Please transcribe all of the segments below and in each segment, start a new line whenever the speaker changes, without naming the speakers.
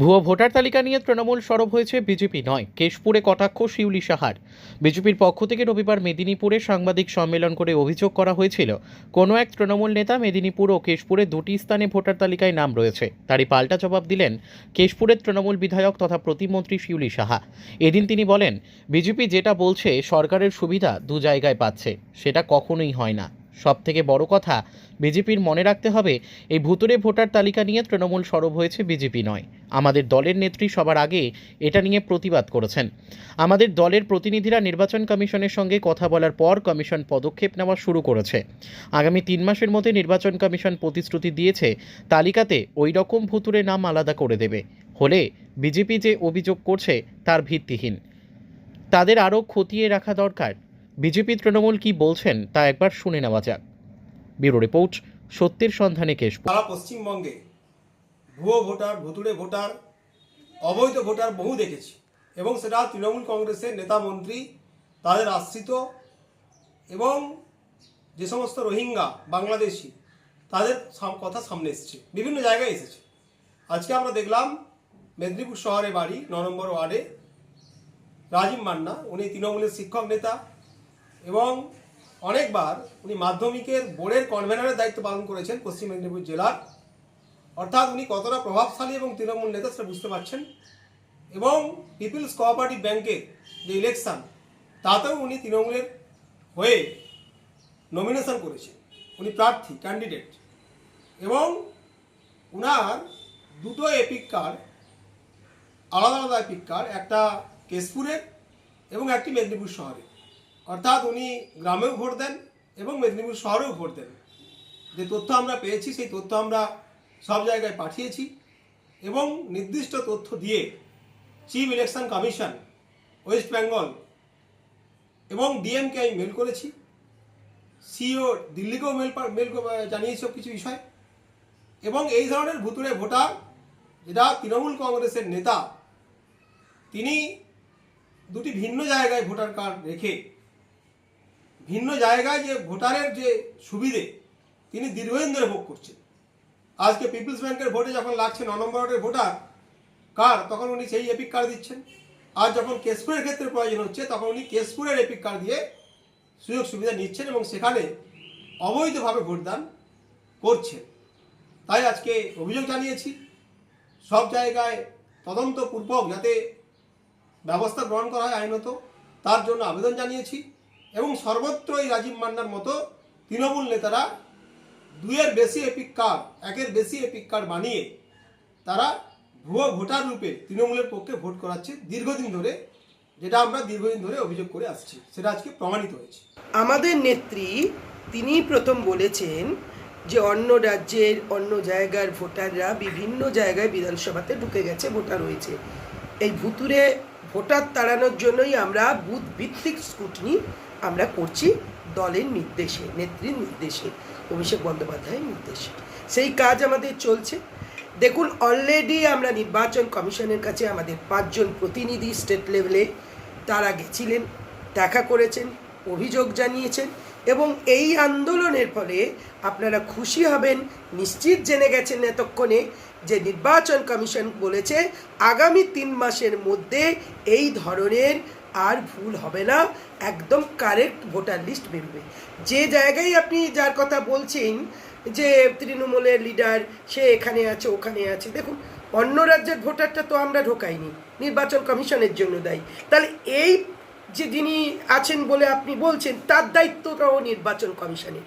ভুয়ো ভোটার তালিকা নিয়ে তৃণমূল সরব হয়েছে বিজেপি নয়, কেশপুরে কটাক্ষ, শিউলি সাহার। বিজেপির পক্ষ থেকে রবিবার মেদিনীপুরে সাংবাদিক সম্মেলন করে অভিযোগ করা হয়েছিল, কোনো এক তৃণমূল নেতা মেদিনীপুর ও কেশপুরে দুটি স্থানে ভোটার তালিকায় নাম রয়েছে। তারই পাল্টা জবাব দিলেন কেশপুরের তৃণমূল বিধায়ক তথা প্রতিমন্ত্রী শিউলি সাহা। এদিন তিনি বলেন, বিজেপি যেটা বলছে সরকারের সুবিধা দু জায়গায় পাচ্ছে, সেটা কখনোই হয় না। সব থেকে বড় কথা, বিজেপির মনে রাখতে হবে, এই ভুতুরে ভোটার তালিকা নিয়ে তৃণমূল সরব হয়েছে বিজেপি নয়। আমাদের দলের নেত্রী সবার আগে এটা নিয়ে প্রতিবাদ করেছেন। আমাদের দলের প্রতিনিধিরা নির্বাচন কমিশনের সঙ্গে কথা বলার পর কমিশন পদক্ষেপ নেওয়া শুরু করেছে। আগামী তিন মাসের মধ্যে নির্বাচন কমিশন প্রতিশ্রুতি দিয়েছে, তালিকাতে ওই রকম ভুতুরে নাম আলাদা করে দেবে। হলে বিজেপি যে অভিযোগ করছে, তার ভিত্তিহীন। তাদের আরও খতিয়ে রাখা দরকার। বিজেপি তৃণমূল কি বলছেন তা একবার শুনে নেওয়া যাক। ব্যুরো রিপোর্ট, সত্যের সন্ধানে কেশপুর।
সারা পশ্চিমবঙ্গে ভুয়ো ভোটার, ভুতুড়ে ভোটার, অবৈধ ভোটার বহু দেখেছি এবং সেটা তৃণমূল কংগ্রেসের নেতা মন্ত্রী তাদের আশ্রিত এবং যে সমস্ত রোহিঙ্গা, বাংলাদেশি তাদের কথা সামনে এসেছে, বিভিন্ন জায়গায় এসেছে। আজকে আমরা দেখলাম মেদিনীপুর শহরে বাড়ি, ন নম্বর ওয়ার্ডে রাজীব মান্না, উনি তৃণমূলের শিক্ষক নেতা এবং অনেকবার উনি মাধ্যমিকের বোর্ডের কনভেনারের দায়িত্ব পালন করেছেন পশ্চিম মেদিনীপুর জেলার। অর্থাৎ উনি কতটা প্রভাবশালী এবং তৃণমূল নেতা সেটা বুঝতে পারছেন। এবং পিপলস কোঅপারেটিভ ব্যাংকের যে ইলেকশন তাতেও উনি তৃণমূলের হয়ে নমিনেশন করেছেন। উনি প্রার্থী ক্যান্ডিডেট এবং উনার দুটো এপিক কার্ড আলাদা আলাদা এপিক কার্ড একটা কেশপুরের এবং একটি মেদিনীপুর শহরে অর্থাৎ উনি গ্রামেও ভোট দেন এবং মেদিনীপুর শহরেও ভোট দেন। যে তথ্য আমরা পেয়েছি, সেই তথ্য আমরা সব জায়গায় পাঠিয়েছি এবং নির্দিষ্ট তথ্য দিয়ে chief election commission West Bengal এবং ডিএমকে আমি মেল করেছি। সিও দিল্লিকেও মেল মেল জানিয়েছি কিছু বিষয়। এবং এই ধরনের ভুতুরে ভোটার যেটা তৃণমূল কংগ্রেসের নেতা, তিনি দুটি ভিন্ন জায়গায় ভোটার কার্ড রেখে ভিন্ন জায়গায় যে ভোটারের যে সুবিধে, তিনি দীর্ঘদিন ধরে ভোগ করছেন। আজকে পিপলস ব্যাংকের ভোটে যখন লাগছে ন নম্বর ওয়ার্ডের ভোটার কার্ড তখন উনি সেই এপিক কার্ড দিচ্ছেন। আর যখন কেশপুরের ক্ষেত্রে প্রয়োজন হচ্ছে, তখন উনি কেশপুরের এপিক কার্ড দিয়ে সুযোগ সুবিধা নিচ্ছেন এবং সেখানে অবৈধভাবে ভোটদান করছেন। তাই আজকে অভিযোগ জানিয়েছি, সব জায়গায় তদন্তপূর্বক যাতে ব্যবস্থা গ্রহণ করা হয় আইনত, তার জন্য আবেদন জানিয়েছি। এবং সর্বত্র এই রাজীব মান্নার মতো তৃণমূল নেতারা দুইয়ের বেশি এপিক কার্ড একের বেশি এপিক কার্ড বানিয়ে তারা ভুয়ো ভোটার রূপে তৃণমূলের পক্ষে ভোট করাচ্ছে দীর্ঘদিন ধরে, যেটা আমরা দীর্ঘদিন ধরে অভিযোগ করে আসছি। সেটা আজকে প্রমাণিত হয়েছে।
আমাদের নেত্রী, তিনি প্রথম বলেছেন যে অন্য রাজ্যের, অন্য জায়গার ভোটাররা বিভিন্ন জায়গায় বিধানসভাতে ঢুকে গেছে, ভোটার হয়েছে। এই ভুতুরে ভোটার তাড়ানোর জন্যই আমরা বুথ ভিত্তিক স্কুটনি আমরা করছি দলের নির্দেশে, নেত্রীর নির্দেশে, অভিষেক বন্দ্যোপাধ্যায়ের নির্দেশে। সেই কাজ আমাদের চলছে। দেখুন অলরেডি আমরা নির্বাচন কমিশনের কাছে আমাদের পাঁচজন প্রতিনিধি স্টেট লেভেলে তারা গেছিলেন, দেখা করেছেন, অভিযোগ জানিয়েছেন। এবং এই আন্দোলনের ফলে আপনারা খুশি হবেন। নিশ্চিত জেনে গেছেন এতক্ষণে যে নির্বাচন কমিশন বলেছে, আগামী তিন মাসের মধ্যে এই ধরনের আর ভুল হবে না, একদম কারেক্ট ভোটার লিস্ট বেরোবে। যে জায়গায় আপনি যার কথা বলছেন, যে তৃণমূলের লিডার, সে এখানে আছে, ওখানে আছে, দেখুন, অন্য রাজ্যের ভোটারটা তো আমরা ঢোকাইনি, নির্বাচন কমিশনের জন্য দায়ী। তাহলে এই যে যিনি আছেন বলে আপনি বলছেন, তার দায়িত্বটাও নির্বাচন কমিশনের।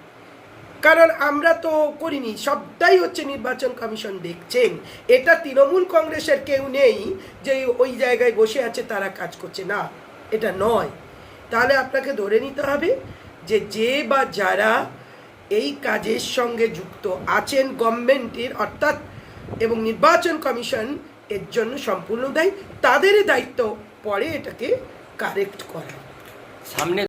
কারণ আমরা তো করিনি, সবটাই হচ্ছে নির্বাচন কমিশন দেখছেন। এটা তৃণমূল কংগ্রেসের কেউ নেই যে ওই জায়গায় বসে আছে, তারা কাজ করছে। না, এটা নয়। তাহলে আপনাকে ধরে নিতে হবে যে যে বা যারা এই কাজের সঙ্গে যুক্ত আছেন গভর্নমেন্টের, অর্থাৎ এবং নির্বাচন কমিশন, এর জন্য সম্পূর্ণ দায়ী। তাদেরই দায়িত্ব পরে এটাকে কারেক্ট করা
সামনে